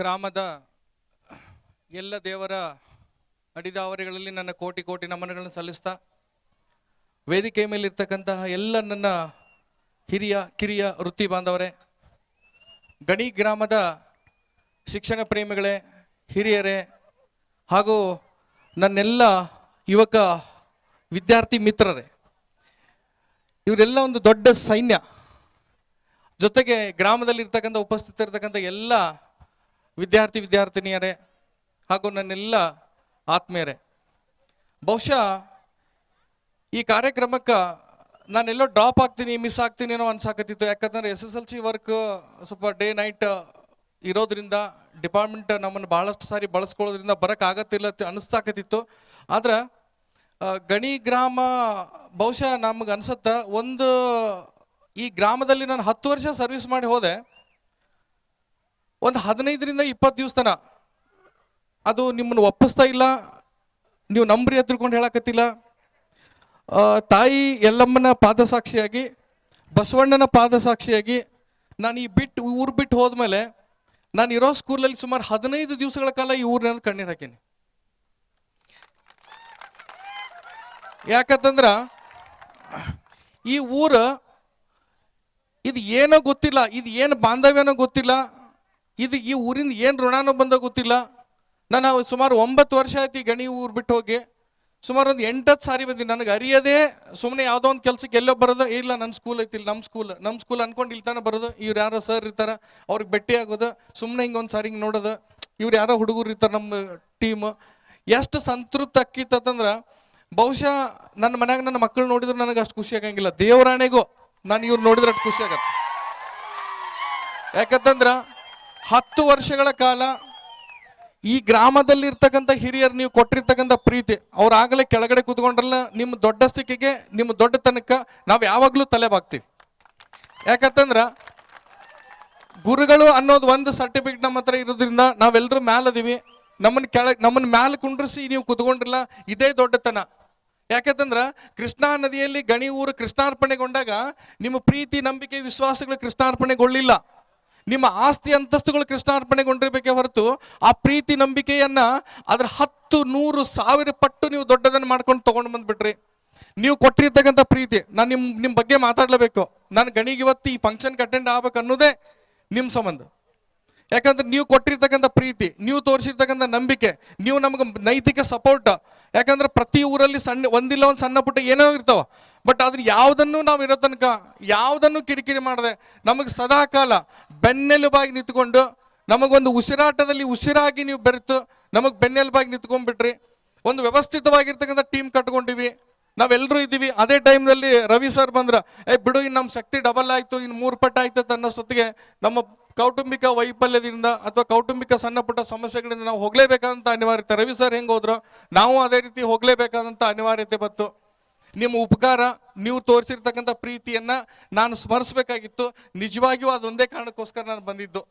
ಗ್ರಾಮದ ಎಲ್ಲ ದೇವರ ಅಡಿದಾವರಿಗಳಲ್ಲಿ ನನ್ನ ಕೋಟಿ ಕೋಟಿ ನಮನಗಳನ್ನು ಸಲ್ಲಿಸ್ತಾ, ವೇದಿಕೆ ಮೇಲಿರ್ತಕ್ಕಂತಹ ಎಲ್ಲ ನನ್ನ ಹಿರಿಯ, ಕಿರಿಯ ವೃತ್ತಿ ಬಾಂಧವರೇ, ಗಣಿ ಗ್ರಾಮದ ಶಿಕ್ಷಣ ಪ್ರೇಮಿಗಳೇ, ಹಿರಿಯರೇ, ಹಾಗೂ ನನ್ನೆಲ್ಲ ಯುವಕ ವಿದ್ಯಾರ್ಥಿ ಮಿತ್ರರೇ, ಇವರೆಲ್ಲ ಒಂದು ದೊಡ್ಡ ಸೈನ್ಯ. ಜೊತೆಗೆ ಗ್ರಾಮದಲ್ಲಿರ್ತಕ್ಕಂಥ, ಉಪಸ್ಥಿತರಿರ್ತಕ್ಕಂಥ ಎಲ್ಲ ವಿದ್ಯಾರ್ಥಿ ವಿದ್ಯಾರ್ಥಿನಿಯರೇ ಹಾಗೂ ನನ್ನೆಲ್ಲ ಆತ್ಮೀಯರೇ. ಬಹುಶಃ ಈ ಕಾರ್ಯಕ್ರಮಕ್ಕೆ ನಾನೆಲ್ಲೋ ಡ್ರಾಪ್ ಆಗ್ತೀನಿ ಮಿಸ್ ಆಗ್ತೀನಿ ಅನ್ನೋ ಅನ್ಸಾಕತ್ತಿತ್ತು. ಯಾಕಂದ್ರೆ S S L C work ಸ್ವಲ್ಪ ಡೇ ನೈಟ್ ಇರೋದ್ರಿಂದ ಡಿಪಾರ್ಟ್ಮೆಂಟ್ ನಮ್ಮನ್ನು ಭಾಳಷ್ಟು ಸಾರಿ ಬಳಸ್ಕೊಳ್ಳೋದ್ರಿಂದ ಬರೋಕ್ಕಾಗತ್ತಿಲ್ಲ ಆಗತ್ತಿಲ್ಲ ಅನಿಸ್ತಾಕತ್ತಿತ್ತು ಆದ್ರೆ ಗಣಿ ಗ್ರಾಮ ಬಹುಶಃ ನಮ್ಗೆ ಅನ್ಸತ್ತ, ಒಂದು ಈ ಗ್ರಾಮದಲ್ಲಿ ನಾನು ಹತ್ತು ವರ್ಷ ಸರ್ವಿಸ್ ಮಾಡಿ ಹೋದೆ. ಒಂದು ಹದಿನೈದರಿಂದ ಇಪ್ಪತ್ತು ದಿವಸ ತನ ಅದು ನಿಮ್ಮನ್ನು ಒಪ್ಪಿಸ್ತಾ ಇಲ್ಲ. ನೀವು ನಂಬ್ರಿ ತಿಳ್ಕೊಂಡು ಹೇಳಕತ್ತಿಲ್ಲ. ತಾಯಿ ಎಲ್ಲಮ್ಮನ ಪಾದಸಾಕ್ಷಿಯಾಗಿ, ಬಸವಣ್ಣನ ಪಾದಸಾಕ್ಷಿಯಾಗಿ ನಾನು ಈ ಬಿಟ್ಟು ಊರು ಬಿಟ್ಟು ಹೋದ್ಮೇಲೆ ನಾನು ಇರೋ ಸ್ಕೂಲಲ್ಲಿ ಸುಮಾರು ಹದಿನೈದು ದಿವಸಗಳ ಕಾಲ ಈ ಊರಿನ ಕಣ್ಣೀರು ಹಾಕೀನಿ. ಯಾಕಂತಂದ್ರ, ಈ ಊರು ಇದು ಏನೋ ಗೊತ್ತಿಲ್ಲ, ಇದು ಏನು ಬಾಂಧವ್ಯನೋ ಗೊತ್ತಿಲ್ಲ. ಇದು ಈ ಊರಿಂದ ಏನು ಋಣಾನೋ ಬಂದ ಗೊತ್ತಿಲ್ಲ. ನಾನು ಸುಮಾರು ಒಂಬತ್ತು ವರ್ಷ ಆಯ್ತು ಗಣಿ ಊರು ಬಿಟ್ಟು ಹೋಗಿ. ಸುಮಾರು ಒಂದು ಎಂಟತ್ತು ಸಾರಿ ಬಂದಿನಿ. ನನಗೆ ಅರಿಯದೇ ಸುಮ್ಮನೆ ಯಾವುದೋ ಒಂದು ಕೆಲಸಕ್ಕೆ ಎಲ್ಲೋ ಬರೋದು. ಇಲ್ಲ ನನ್ನ ಸ್ಕೂಲ್ ಐತಿಲ್ಲ ನಮ್ಮ ಸ್ಕೂಲ್ ನಮ್ಮ ಸ್ಕೂಲ್ ಅನ್ಕೊಂಡು ಇಲ್ತಾನೆ ಬರೋದು. ಇವ್ರು ಯಾರೋ ಸರ್ ಇರ್ತಾರೆ, ಅವ್ರಿಗೆ ಭೇಟಿ ಆಗೋದು. ಸುಮ್ಮನೆ ಹಿಂಗೆ ಒಂದು ಸಾರಿ ಹಿಂಗೆ ನೋಡೋದು. ಇವ್ರು ಯಾರೋ ಹುಡುಗರು ಇರ್ತಾರೆ ನಮ್ಮ ಟೀಮ್ ಎಷ್ಟು ಸಂತೃಪ್ತಿ ಅಕ್ಕಿತ್ತಂದ್ರೆ ಬಹುಶಃ ನನ್ನ ಮನ್ಯಾಗ ನನ್ನ ಮಕ್ಕಳು ನೋಡಿದ್ರೆ ನನಗೆ ಅಷ್ಟು ಖುಷಿ ಆಗಂಗಿಲ್ಲ. ದೇವರಾಣೆಗೂ ನಾನು ಇವ್ರು ನೋಡಿದ್ರೆ ಅಷ್ಟು ಖುಷಿ ಆಗತ್ತೆ. ಯಾಕಂತಂದ್ರ ಹತ್ತು ವರ್ಷಗಳ ಕಾಲ ಈ ಗ್ರಾಮದಲ್ಲಿ ಇರ್ತಕ್ಕಂಥ ಹಿರಿಯರು ನೀವು ಕೊಟ್ಟಿರ್ತಕ್ಕಂಥ ಪ್ರೀತಿ ಅವ್ರಾಗಲೇ ಕೆಳಗಡೆ ಕೂತ್ಕೊಂಡ್ರಲ್ಲ, ನಿಮ್ಮ ದೊಡ್ಡ ಸ್ಥಿತಿಗೆ ನಿಮ್ಮ ದೊಡ್ಡತನಕ್ಕೆ ನಾವು ಯಾವಾಗಲೂ ತಲೆ ಬಾಗ್ತೀವಿ ಯಾಕಂತಂದ್ರೆ ಗುರುಗಳು ಅನ್ನೋದು ಒಂದು ಸರ್ಟಿಫಿಕೇಟ್ ನಮ್ಮ ಹತ್ರ ಇರೋದ್ರಿಂದ ನಾವೆಲ್ಲರೂ ಮ್ಯಾಲದೀವಿ. ನಮ್ಮನ್ನು ಕೆಳಗೆ ನಮ್ಮನ್ನು ಮ್ಯಾಲೆ ಕುಂಡ್ರಿಸಿ ನೀವು ಕುತ್ಕೊಂಡ್ರಲ್ಲ ಇದೇ ದೊಡ್ಡತನ. ಯಾಕಂತಂದ್ರೆ ಕೃಷ್ಣಾ ನದಿಯಲ್ಲಿ ಗಣಿ ಊರು ಕೃಷ್ಣಾರ್ಪಣೆಗೊಂಡಾಗ ನಿಮ್ಮ ಪ್ರೀತಿ, ನಂಬಿಕೆ, ವಿಶ್ವಾಸಗಳು ಕೃಷ್ಣಾರ್ಪಣೆಗೊಳ್ಳಿಲ್ಲ. ನಿಮ್ಮ ಆಸ್ತಿ ಅಂತಸ್ತುಗಳು ಕೃಷ್ಣಾರ್ಪಣೆಗೊಂಡಿರಬೇಕೆ ಹೊರತು ಆ ಪ್ರೀತಿ ನಂಬಿಕೆಯನ್ನ ಅದ್ರ ಹತ್ತು ನೂರು ಸಾವಿರ ಪಟ್ಟು ನೀವು ದೊಡ್ಡದನ್ನು ಮಾಡ್ಕೊಂಡು ತಗೊಂಡು ಬಂದ್ಬಿಟ್ರಿ. ನೀವು ಕೊಟ್ಟಿರ್ತಕ್ಕಂಥ ಪ್ರೀತಿ, ನಾನು ನಿಮ್ಮ ನಿಮ್ಮ ಬಗ್ಗೆ ಮಾತಾಡ್ಲೇಬೇಕು. ನಾನು ಗಣಿಗೆ ಇವತ್ತು ಈ ಫಂಕ್ಷನ್ಗೆ ಅಟೆಂಡ್ ಆಗ್ಬೇಕು ಅನ್ನೋದೇ ನಿಮ್ಮ ಸಂಬಂಧ. ಯಾಕಂದ್ರೆ ನೀವು ಕೊಟ್ಟಿರ್ತಕ್ಕಂಥ ಪ್ರೀತಿ, ನೀವು ತೋರಿಸಿರ್ತಕ್ಕಂಥ ನಂಬಿಕೆ, ನೀವು ನಮಗೆ ನೈತಿಕ ಸಪೋರ್ಟ್ ಯಾಕಂದ್ರೆ ಪ್ರತಿ ಊರಲ್ಲಿ ಸಣ್ಣ, ಒಂದಿಲ್ಲ ಒಂದು ಸಣ್ಣ ಪುಟ್ಟ ಏನೋ ಇರ್ತಾವ. ಬಟ್ ಅದನ್ನ ಯಾವುದನ್ನು ನಾವು ಇರೋ ತನಕ, ಯಾವುದನ್ನು ಕಿರಿಕಿರಿ ಮಾಡದೆ, ನಮಗೆ ಸದಾ ಕಾಲ ಬೆನ್ನೆಲುಬಾಗಿ ನಿಂತ್ಕೊಂಡು ನಮಗೊಂದು ಉಸಿರಾಟದಲ್ಲಿ ಉಸಿರಾಗಿ ನೀವು ಬೆರೆತು ನಮಗೆ ಬೆನ್ನೆಲುಬಾಗಿ ನಿಂತ್ಕೊಂಡ್ಬಿಟ್ರಿ. ಒಂದು ವ್ಯವಸ್ಥಿತವಾಗಿರ್ತಕ್ಕಂಥ ಟೀಮ್ ಕಟ್ಕೊಂಡಿವಿ. ನಾವೆಲ್ಲರೂ ಇದ್ದೀವಿ. ಅದೇ ಟೈಮ್ನಲ್ಲಿ ರವಿ ಸರ್ ಬಂದ್ರ, ಏ ಬಿಡು ಇನ್ನು ನಮ್ಮ ಶಕ್ತಿ ಡಬಲ್ ಆಯಿತು ಇನ್ನು ಮೂರು ಪಟ್ಟ ಆಯ್ತು ಸೊತ್ತಿಗೆ ನಮ್ಮ ಕೌಟುಂಬಿಕ ವೈಫಲ್ಯದಿಂದ ಅಥವಾ ಕೌಟುಂಬಿಕ ಸಣ್ಣ ಪುಟ್ಟ ಸಮಸ್ಯೆಗಳಿಂದ ನಾವು ಹೋಗಲೇಬೇಕಾದಂಥ ಅನಿವಾರ್ಯತೆ. ರವಿ ಸರ್ ಹೆಂಗೆ ಹೋದ್ರು? ನಾವು ಅದೇ ರೀತಿ ಹೋಗಲೇಬೇಕಾದಂಥ ಅನಿವಾರ್ಯತೆ ಬಂತು. ನಿಮ್ಮ ಉಪಕಾರ ನೀವು ತೋರಿಸಿರ್ತಕ್ಕಂಥ ಪ್ರೀತಿಯನ್ನ ನಾನು ಸ್ಮರಿಸಬೇಕಾಗಿತ್ತು. ನಿಜವಾಗಿಯೂ ಅದೊಂದೇ ಕಾರಣಕ್ಕೋಸ್ಕರ ನಾನು ಬಂದಿದ್ದು.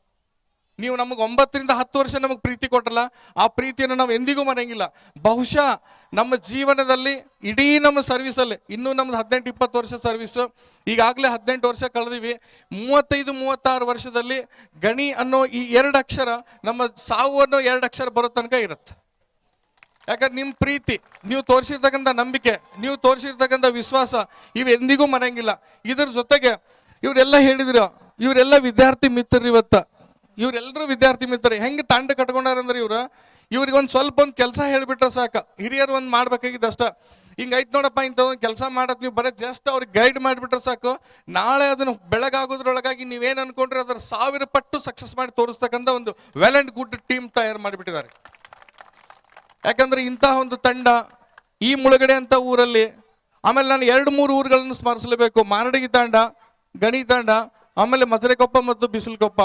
ನೀವು ನಮಗೆ ಒಂಬತ್ತರಿಂದ ಹತ್ತು ವರ್ಷ ನಮಗೆ ಪ್ರೀತಿ ಕೊಟ್ಟಲ್ಲ ಆ ಪ್ರೀತಿಯನ್ನು ನಾವು ಎಂದಿಗೂ ಮರೆಯಂಗಿಲ್ಲ. ಬಹುಶಃ ನಮ್ಮ ಜೀವನದಲ್ಲಿ ಇಡೀ ನಮ್ಮ ಸರ್ವಿಸಲ್ಲಿ ಇನ್ನೂ ನಮ್ದು ಹದಿನೆಂಟು ಇಪ್ಪತ್ತು ವರ್ಷ ಸರ್ವಿಸು ಈಗಾಗಲೇ ಹದಿನೆಂಟು ವರ್ಷ ಕಳೆದಿವಿ. ಮೂವತ್ತೈದು, ಮೂವತ್ತಾರು ವರ್ಷದಲ್ಲಿ ಗಣಿ ಅನ್ನೋ ಈ ಎರಡು ಅಕ್ಷರ, ನಮ್ಮ ಸಾವು ಅನ್ನೋ ಎರಡು ಅಕ್ಷರ ಬರೋ ತನಕ ಇರುತ್ತೆ. ಯಾಕಂದ್ರೆ ನಿಮ್ಮ ಪ್ರೀತಿ, ನೀವು ತೋರಿಸಿರ್ತಕ್ಕಂಥ ನಂಬಿಕೆ, ನೀವು ತೋರಿಸಿರ್ತಕ್ಕಂಥ ವಿಶ್ವಾಸ ಇವೆಂದಿಗೂ ಮರೆಯಂಗಿಲ್ಲ. ಇದ್ರ ಜೊತೆಗೆ ಇವರೆಲ್ಲ ಹೇಳಿದ್ರು, ಇವರೆಲ್ಲ ವಿದ್ಯಾರ್ಥಿ ಮಿತ್ರರು ಇವತ್ತ. ಇವರೆಲ್ಲರೂ ವಿದ್ಯಾರ್ಥಿ ಮಿತ್ರರು. ಹೆಂಗೆ ತಂಡ ಕಟ್ಕೊಂಡಾರಂದ್ರೆ ಇವ್ರು, ಇವ್ರಿಗೆ ಒಂದು ಸ್ವಲ್ಪ ಒಂದು ಕೆಲಸ ಹೇಳಿಬಿಟ್ರೆ ಸಾಕು. ಹಿರಿಯರು ಒಂದು ಮಾಡ್ಬೇಕಾಗಿದ್ದು ಅಷ್ಟ. ಹಿಂಗೈತ್ ನೋಡಪ್ಪ ಇಂಥ ಒಂದು ಕೆಲಸ ಮಾಡೋದು ನೀವು ಬರೀ ಜಸ್ಟ್ ಅವ್ರಿಗೆ ಗೈಡ್ ಮಾಡಿಬಿಟ್ರೆ ಸಾಕು. ನಾಳೆ ಅದನ್ನು ಬೆಳಗಾಗೋದ್ರೊಳಗಾಗಿ ನೀವೇನು ಅನ್ಕೊಂಡ್ರೆ ಅದರ ಸಾವಿರ ಪಟ್ಟು ಸಕ್ಸಸ್ ಮಾಡಿ ತೋರಿಸ್ತಕ್ಕಂಥ ಒಂದು ವೆಲ್ ಅಂಡ್ ಗುಡ್ ಟೀಮ್ ತಯಾರು ಮಾಡಿಬಿಟ್ಟಿದ್ದಾರೆ. ಯಾಕಂದ್ರೆ ಇಂತಹ ಒಂದು ತಂಡ ಈ ಮುಳುಗಡೆ ಅಂತ ಊರಲ್ಲಿ, ಆಮೇಲೆ ನಾನು ಎರಡು ಮೂರು ಊರುಗಳನ್ನು ಸ್ಮರಿಸಲೇಬೇಕು. ಮಾರಡಗಿ ತಾಂಡ, ಗಣಿ ತಾಂಡ, ಆಮೇಲೆ ಮಜರೆಕೊಪ್ಪ ಮತ್ತು ಬಿಸಿಲುಕೊಪ್ಪ.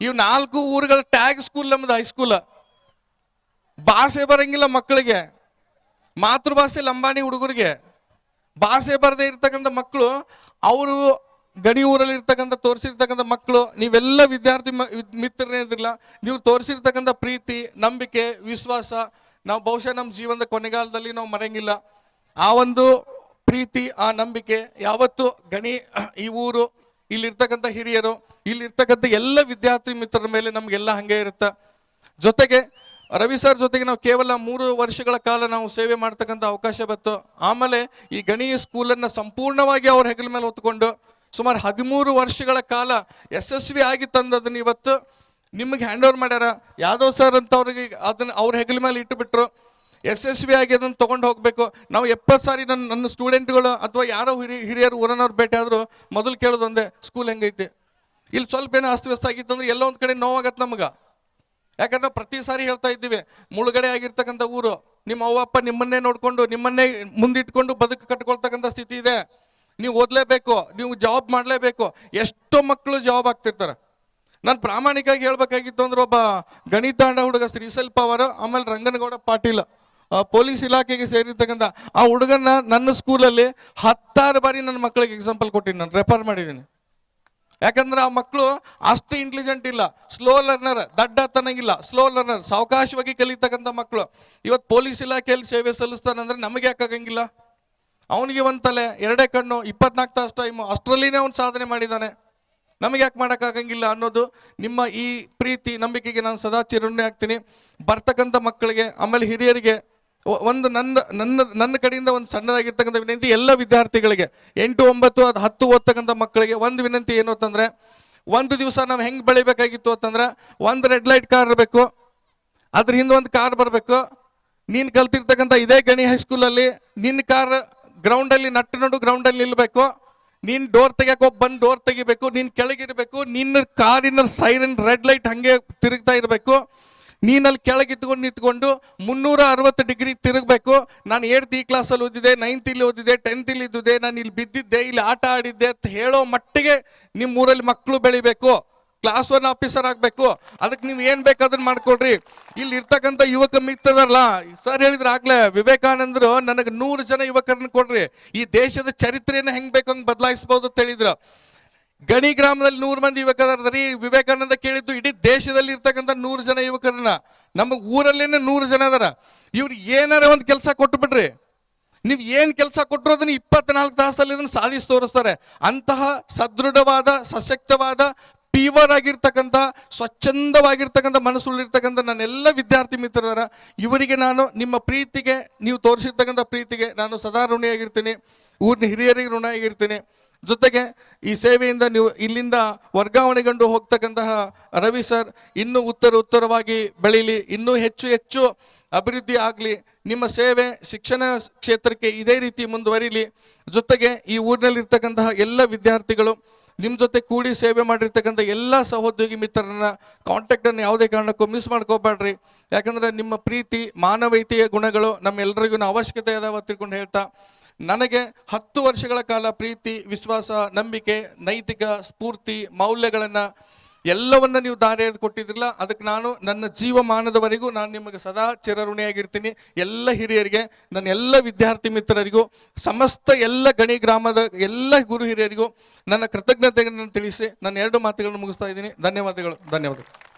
ಇವು ನಾಲ್ಕು ಊರುಗಳ ಟ್ಯಾಗ್ ಸ್ಕೂಲ್ ನಮ್ದು ಹೈಸ್ಕೂಲ್ ಭಾಷೆ ಬರಂಗಿಲ್ಲ ಮಕ್ಕಳಿಗೆ. ಮಾತೃಭಾಷೆ ಲಂಬಾಣಿ ಹುಡುಗರಿಗೆ. ಭಾಷೆ ಬರದೇ ಇರ್ತಕ್ಕಂಥ ಮಕ್ಕಳು, ಅವರು ಗಡಿ ಊರಲ್ಲಿ ಇರ್ತಕ್ಕಂಥ, ತೋರಿಸಿರ್ತಕ್ಕಂಥ ಮಕ್ಕಳು, ನೀವೆಲ್ಲ ವಿದ್ಯಾರ್ಥಿ ಮಿತ್ರರೇ ಇದ್ರಲ್ಲ ನೀವು ತೋರಿಸಿರ್ತಕ್ಕಂಥ ಪ್ರೀತಿ, ನಂಬಿಕೆ, ವಿಶ್ವಾಸ ನಾವು ಬಹುಶಃ ನಮ್ಮ ಜೀವನದ ಕೊನೆಗಾಲದಲ್ಲಿ ನಾವು ಮರೆಯಂಗಿಲ್ಲ. ಆ ಒಂದು ಪ್ರೀತಿ, ಆ ನಂಬಿಕೆ ಯಾವತ್ತು ಗಣಿ, ಈ ಊರು, ಇಲ್ಲಿರ್ತಕ್ಕಂಥ ಹಿರಿಯರು, ಇಲ್ಲಿರ್ತಕ್ಕಂಥ ಎಲ್ಲ ವಿದ್ಯಾರ್ಥಿ ಮಿತ್ರರ ಮೇಲೆ ನಮಗೆಲ್ಲ ಹಾಗೆ ಇರುತ್ತೆ. ಜೊತೆಗೆ ರವಿ ಸರ್ ಜೊತೆಗೆ ನಾವು ಕೇವಲ ಮೂರು ವರ್ಷಗಳ ಕಾಲ ನಾವು ಸೇವೆ ಮಾಡ್ತಕ್ಕಂಥ ಅವಕಾಶ ಬಂತು. ಆಮೇಲೆ ಈ ಗಣಿ ಸ್ಕೂಲನ್ನು ಸಂಪೂರ್ಣವಾಗಿ ಅವ್ರ ಹೆಗಲ ಮೇಲೆ ಹೊತ್ಕೊಂಡು ಸುಮಾರು ಹದಿಮೂರು ವರ್ಷಗಳ ಕಾಲ ಯಶಸ್ವಿ ಆಗಿ ತಂದದನ್ನು ಇವತ್ತು ನಿಮಗೆ ಹ್ಯಾಂಡ್ ಓವರ್ ಮಾಡ್ಯಾರ? ಯಾದವ್ ಸರ್ ಅಂತ ಅವ್ರಿಗೆ ಅದನ್ನ ಅವ್ರ ಹೆಗಲ ಮೇಲೆ ಇಟ್ಟುಬಿಟ್ರು ಆಗಿ ಅದನ್ನು ತೊಗೊಂಡು ಹೋಗಬೇಕು. ನಾವು ಎಪ್ಪತ್ತು ಸಾರಿ ನನ್ನ ನನ್ನ ಸ್ಟೂಡೆಂಟ್ಗಳು ಅಥವಾ ಯಾರೋ ಹಿರಿ, ಹಿರಿಯರು ಊರನವ್ರು ಭೇಟಿ ಆದರೂ, ಮೊದಲು ಕೇಳೋದೊಂದೇ ಸ್ಕೂಲ್ ಹೆಂಗೈತಿ? ಇಲ್ಲಿ ಸ್ವಲ್ಪ ಏನೋ ಅಸ್ತವ್ಯಸ್ತ ಆಗಿತ್ತು ಅಂದ್ರೆ ಎಲ್ಲೋ ಒಂದು ಕಡೆ ನೋವಾಗತ್ತೆ ನಮ್ಗೆ. ಯಾಕಂದ್ರೆ ಪ್ರತಿ ಸಾರಿ ಹೇಳ್ತಾ ಇದ್ದೀವಿ, ಮುಳುಗಡೆ ಆಗಿರ್ತಕ್ಕಂಥ ಊರು, ನಿಮ್ಮ ಅವ್ವ, ಅಪ್ಪ ನಿಮ್ಮನ್ನೇ ನೋಡಿಕೊಂಡು, ನಿಮ್ಮನ್ನೇ ಮುಂದಿಟ್ಕೊಂಡು ಬದುಕು ಕಟ್ಕೊಳ್ತಕ್ಕಂಥ ಸ್ಥಿತಿ ಇದೆ. ನೀವು ಓದಲೇಬೇಕು, ನೀವು ಜಾಬ್ ಮಾಡಲೇಬೇಕು. ಎಷ್ಟೋ ಮಕ್ಕಳು ಜಾಬ್ ಆಗ್ತಿರ್ತಾರೆ. ನಾನು ಪ್ರಾಮಾಣಿಕವಾಗಿ ಹೇಳ್ಬೇಕಾಗಿತ್ತು ಅಂದ್ರೆ ಒಬ್ಬ ಗಣಿತಾಂಡ ಹುಡುಗ ಶ್ರೀಸೆಲ್ಪ ಅವರು, ಆಮೇಲೆ ರಂಗನಗೌಡ ಪಾಟೀಲ್ ಪೊಲೀಸ್ ಇಲಾಖೆಗೆ ಸೇರಿರ್ತಕ್ಕಂಥ ಆ ಹುಡುಗನ ನನ್ನ ಸ್ಕೂಲಲ್ಲಿ ಹತ್ತಾರು ಬಾರಿ ನನ್ನ ಮಕ್ಕಳಿಗೆ ಎಕ್ಸಾಂಪಲ್ ಕೊಟ್ಟಿನಿ, ನಾನು ರೆಫರ್ ಮಾಡಿದ್ದೀನಿ ಯಾಕಂದ್ರೆ ಆ ಮಕ್ಕಳು ಅಷ್ಟು ಇಂಟೆಲಿಜೆಂಟ್ ಇಲ್ಲ ಸ್ಲೋ ಲರ್ನರ್ ದಡ್ಡ ತನಗಿಲ್ಲ ಸ್ಲೋ ಲರ್ನರ್ ಸಾವಕಾಶವಾಗಿ ಕಲಿತಕ್ಕಂಥ ಮಕ್ಕಳು ಇವತ್ತು ಪೊಲೀಸ್ ಇಲಾಖೆಯಲ್ಲಿ ಸೇವೆ ಸಲ್ಲಿಸ್ತಾನಂದ್ರೆ ನಮಗೆ ಯಾಕಾಗಂಗಿಲ್ಲ? ಅವನಿಗೆ ಒಂದು ತಲೆ, ಎರಡೇ ಕಣ್ಣು ಇಪ್ಪತ್ನಾಲ್ಕು ತಾಸು ಟೈಮು ಅಷ್ಟರಲ್ಲಿನೇ ಅವ್ನು ಸಾಧನೆ ಮಾಡಿದ್ದಾನೆ ನಮಗೆ ಯಾಕೆ ಮಾಡೋಕ್ಕಾಗಂಗಿಲ್ಲ ಅನ್ನೋದು ನಿಮ್ಮ ಈ ಪ್ರೀತಿ, ನಂಬಿಕೆಗೆ ನಾನು ಸದಾ ಚಿರುಣಿ ಆಗ್ತೀನಿ. ಬರ್ತಕ್ಕಂಥ ಮಕ್ಕಳಿಗೆ, ಆಮೇಲೆ ಹಿರಿಯರಿಗೆ ಒಂದು ನನ್ನ ನನ್ನ ನನ್ನ ಕಡೆಯಿಂದ ಒಂದು ಸಣ್ಣದಾಗಿರ್ತಕ್ಕಂಥ ವಿನಂತಿ ಎಲ್ಲ ವಿದ್ಯಾರ್ಥಿಗಳಿಗೆ, ಎಂಟು, ಒಂಬತ್ತು, ಅದು ಹತ್ತು ಓದ್ತಕ್ಕಂಥ ಮಕ್ಕಳಿಗೆ ಒಂದು ವಿನಂತಿ ಏನು ಅಂತಂದರೆ, ಒಂದು ದಿವಸ ನಾವು ಹೆಂಗೆ ಬೆಳಿಬೇಕಾಗಿತ್ತು ಅಂತಂದ್ರೆ, ಒಂದು ರೆಡ್ ಲೈಟ್ ಕಾರ್ ಇರಬೇಕು, ಅದ್ರ ಹಿಂದೆ ಒಂದು ಕಾರ್ ಬರಬೇಕು. ನೀನು ಕಲ್ತಿರ್ತಕ್ಕಂಥ ಇದೇ ಗಣಿ ಹೈಸ್ಕೂಲಲ್ಲಿ, ನಿನ್ನ ಕಾರ್ ಗ್ರೌಂಡಲ್ಲಿ ನಟ್ಟು ನಡು ಗ್ರೌಂಡಲ್ಲಿ ನಿಲ್ಲಬೇಕು ನೀನು ಡೋರ್ ತೆಗಿಯಕ್ಕೆ ಹೋಗಿ, ಬಂದು ಡೋರ್ ತೆಗಿಬೇಕು, ನೀನ್ ಕೆಳಗಿರ್ಬೇಕು ನಿನ್ನ ಕಾರಿನ ಸೈರನ್ ರೆಡ್ ಲೈಟ್ ಹಂಗೆ ತಿರುಗ್ತಾ ಇರಬೇಕು. ನೀನಲ್ಲಿ ಕೆಳಗಿದ್ಕೊಂಡು ನಿಂತ್ಕೊಂಡು ಮುನ್ನೂರ ಅರವತ್ತು ಡಿಗ್ರಿ ತಿರುಗಬೇಕು. ನಾನು ಏಳ್ತ್ ಈ ಕ್ಲಾಸಲ್ಲಿ ಓದಿದೆ ನೈನ್ತ್ ಇಲ್ಲಿ ಓದಿದೆ ಟೆಂತ್ ಇಲ್ಲಿ ಇದ್ದಿದೆ ನಾನು ಇಲ್ಲಿ ಬಿದ್ದಿದ್ದೆ, ಇಲ್ಲಿ ಆಟ ಆಡಿದ್ದೆ ಅಂತ ಹೇಳೋ ಮಟ್ಟಿಗೆ ನಿಮ್ಮ ಊರಲ್ಲಿ ಮಕ್ಕಳು ಬೆಳಿಬೇಕು. ಕ್ಲಾಸ್ ಒನ್ ಆಫೀಸರ್ ಆಗಬೇಕು. ಅದಕ್ಕೆ ನೀವು ಏನು ಬೇಕು ಅದನ್ನ ಮಾಡ್ಕೊಡ್ರಿ ಇಲ್ಲಿ ಇರ್ತಕ್ಕಂಥ ಯುವಕ ಮಿತ್ರರಲ್ಲ ಸರ್ ಹೇಳಿದ್ರೆ ಆಗ್ಲೇ, ವಿವೇಕಾನಂದರು ನನಗೆ ನೂರು ಜನ ಯುವಕರನ್ನ ಕೊಡ್ರಿ. ಈ ದೇಶದ ಚರಿತ್ರೆಯನ್ನು ಹೆಂಗೆ ಬೇಕು ಹಂಗೆ ಬದಲಾಯಿಸ್ಬೋದು ಅಂತ ಹೇಳಿದ್ರು. ಗಣಿ ಗ್ರಾಮದಲ್ಲಿ ನೂರು ಮಂದಿ ಯುವಕರದ್ರಿ. ವಿವೇಕಾನಂದ ಕೇಳಿದ್ದು ಇಡೀ ದೇಶದಲ್ಲಿ ಇರ್ತಕ್ಕಂಥ ನೂರು ಜನ ಯುವಕರನ್ನ. ನಮ್ಮ ಊರಲ್ಲೇನೆ ನೂರು ಜನ ಅದಾರ. ಇವ್ರು ಏನಾರ ಒಂದು ಕೆಲಸ ಕೊಟ್ಟು ಬಿಡ್ರಿ. ನೀವು ಏನು ಕೆಲಸ ಕೊಟ್ಟರು ಅದನ್ನ ಇಪ್ಪತ್ನಾಲ್ಕು ತಾಸಲ್ಲಿ ಅದನ್ನು ಸಾಧಿಸಿ ತೋರಿಸ್ತಾರೆ. ಅಂತಹ ಸದೃಢವಾದ, ಸಶಕ್ತವಾದ ಪೀವರ್ ಆಗಿರ್ತಕ್ಕಂಥ, ಸ್ವಚ್ಛಂದವಾಗಿರ್ತಕ್ಕಂಥ ಮನಸ್ಸುಳ್ಳಿರ್ತಕ್ಕಂಥ ನನ್ನೆಲ್ಲ ವಿದ್ಯಾರ್ಥಿ ಮಿತ್ರರ, ಇವರಿಗೆ ನಾನು ನಿಮ್ಮ ಪ್ರೀತಿಗೆ, ನೀವು ತೋರಿಸಿರ್ತಕ್ಕಂಥ ಪ್ರೀತಿಗೆ ನಾನು ಸದಾ ಋಣಿಯಾಗಿರ್ತೀನಿ. ಊರಿನ ಹಿರಿಯರಿಗೆ ಋಣ ಆಗಿರ್ತೀನಿ ಜೊತೆಗೆ ಈ ಸೇವೆಯಿಂದ ನೀವು ಇಲ್ಲಿಂದ ವರ್ಗಾವಣೆಗೊಂಡು ಹೋಗ್ತಕ್ಕಂತಹ ರವಿ ಸರ್, ಇನ್ನೂ ಉತ್ತರ ಉತ್ತರವಾಗಿ ಬೆಳೀಲಿ, ಇನ್ನೂ ಹೆಚ್ಚು ಹೆಚ್ಚು ಅಭಿವೃದ್ಧಿ ಆಗಲಿ. ನಿಮ್ಮ ಸೇವೆ ಶಿಕ್ಷಣ ಕ್ಷೇತ್ರಕ್ಕೆ ಇದೇ ರೀತಿ ಮುಂದುವರಿಲಿ. ಜೊತೆಗೆ ಈ ಊರಿನಲ್ಲಿರ್ತಕ್ಕಂತಹ ಎಲ್ಲ ವಿದ್ಯಾರ್ಥಿಗಳು ನಿಮ್ಮ ಜೊತೆ ಕೂಡಿ ಸೇವೆ ಮಾಡಿರ್ತಕ್ಕಂಥ ಎಲ್ಲ ಸಹೋದ್ಯೋಗಿ ಮಿತ್ರರನ್ನ ಕಾಂಟ್ಯಾಕ್ಟನ್ನು ಯಾವುದೇ ಕಾರಣಕ್ಕೂ ಮಿಸ್ ಮಾಡ್ಕೋಬೇಡ್ರಿ. ಯಾಕಂದ್ರೆ ನಿಮ್ಮ ಪ್ರೀತಿ, ಮಾನವೀಯತೆಯ ಗುಣಗಳು ನಮ್ಮೆಲ್ಲರಿಗೂ ಅವಶ್ಯಕತೆ ಅದಾವ ತಿಳ್ಕೊಂಡು ಹೇಳ್ತಾ, ನನಗೆ ಹತ್ತು ವರ್ಷಗಳ ಕಾಲ ಪ್ರೀತಿ, ವಿಶ್ವಾಸ, ನಂಬಿಕೆ, ನೈತಿಕ ಸ್ಫೂರ್ತಿ, ಮೌಲ್ಯಗಳನ್ನು ಎಲ್ಲವನ್ನ ನೀವು ದಾರಿ ಕೊಟ್ಟಿದ್ರಲ್ಲ, ಅದಕ್ಕೆ ನಾನು ನನ್ನ ಜೀವಮಾನದವರೆಗೂ ನಾನು ನಿಮಗೆ ಸದಾ ಚಿರಋಣಿಯಾಗಿರ್ತೀನಿ. ಎಲ್ಲ ಹಿರಿಯರಿಗೆ, ನನ್ನ ಎಲ್ಲ ವಿದ್ಯಾರ್ಥಿ ಮಿತ್ರರಿಗೂ, ಸಮಸ್ತ ಎಲ್ಲ ಗಣಿ ಗ್ರಾಮದ ಎಲ್ಲ ಗುರು ಹಿರಿಯರಿಗೂ ನನ್ನ ಕೃತಜ್ಞತೆಗಳನ್ನು ತಿಳಿಸಿ, ನನ್ನ ಎರಡು ಮಾತುಗಳನ್ನು ಮುಗಿಸ್ತಾ ಇದ್ದೀನಿ. ಧನ್ಯವಾದಗಳು ಧನ್ಯವಾದಗಳು.